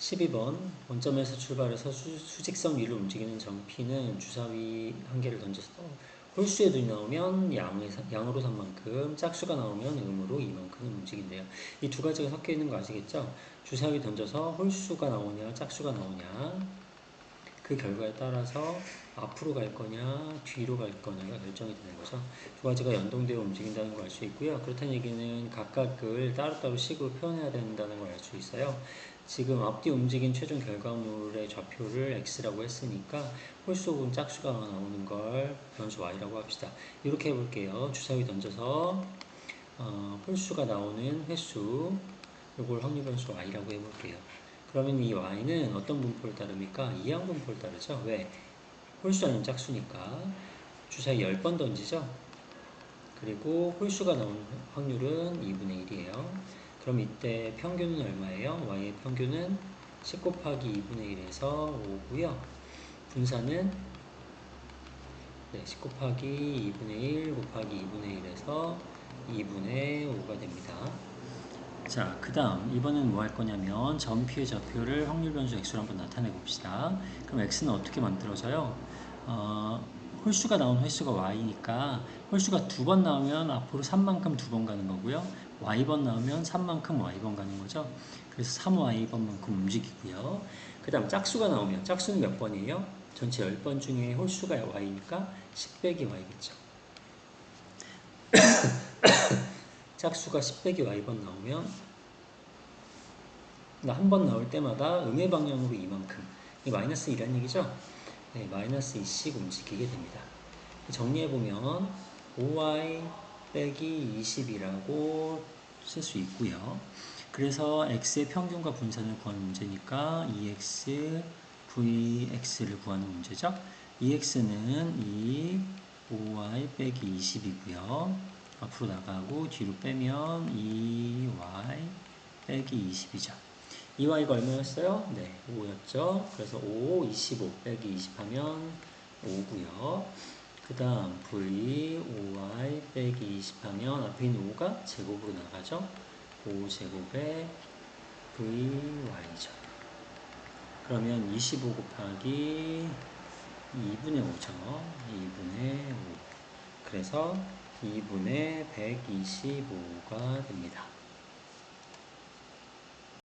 12번 원점에서 출발해서 수, 직선 위로 움직이는 점 P는 주사위 한 개를 던져서 홀수의 눈이 나오면 양의, 양으로 산 만큼 짝수가 나오면 음으로 이만큼 움직인대요. 이 두 가지가 섞여 있는 거 아시겠죠? 주사위 던져서 홀수가 나오냐 짝수가 나오냐 그 결과에 따라서 앞으로 갈 거냐 뒤로 갈 거냐가 결정이 되는 거죠. 두 가지가 연동되어 움직인다는 걸 알 수 있고요. 그렇다는 얘기는 각각을 따로따로 식으로 표현해야 된다는 걸 알 수 있어요. 지금 앞뒤 움직인 최종 결과물의 좌표를 x라고 했으니까 홀수 혹은 짝수가 나오는 걸 변수 y라고 합시다. 이렇게 해볼게요. 주사위 던져서 어, 홀수가 나오는 횟수 이걸 확률 변수 y라고 해볼게요. 그러면 이 y는 어떤 분포를 따릅니까? 이항 분포를 따르죠. 왜? 홀수 아닌 짝수니까 주사위 10번 던지죠. 그리고 홀수가 나오는 확률은 2분의 1이에요. 그럼 이때 평균은 얼마예요? y의 평균은 10 곱하기 2분의 1에서 5고요. 분산은 네, 10 곱하기 2분의 1 곱하기 2분의 1에서 2분의 5가 됩니다. 자, 그 다음 이번엔 뭐 할 거냐면 점피의 좌표를 확률 변수 x로 한번 나타내 봅시다. 그럼 x는 어떻게 만들어져요? 어, 홀수가 나온 횟수가 y니까 홀수가 두 번 나오면 앞으로 3만큼 두 번 가는 거고요. y번 나오면 3만큼 y번 가는 거죠. 그래서 3y번만큼 움직이고요. 그 다음 짝수가 나오면 짝수는 몇 번이에요? 전체 10번 중에 홀수가 y니까 10 빼기 y겠죠. 짝수가 10 빼기 y번 나오면 한 번 나올 때마다 음의 방향으로 이만큼 이 마이너스 2라는 얘기죠. 네, 마이너스 2씩 움직이게 됩니다. 정리해보면 5y 빼기 20이라고 쓸 수 있고요. 그래서 x의 평균과 분산을 구하는 문제니까 2x, vx를 구하는 문제죠. 2x는 2, 5y 빼기 20이고요. 앞으로 나가고 뒤로 빼면 2y 빼기 20이죠. 2y가 얼마였어요? 네, 5였죠. 그래서 5, 25 빼기 20 하면 5고요. 그 다음 v 5y 빼기 20 하면 앞에 있는 5가 제곱으로 나가죠. 5제곱에 vy죠. 그러면 25 곱하기 2분의 5죠. 2분의 5. 그래서 2분의 125가 됩니다.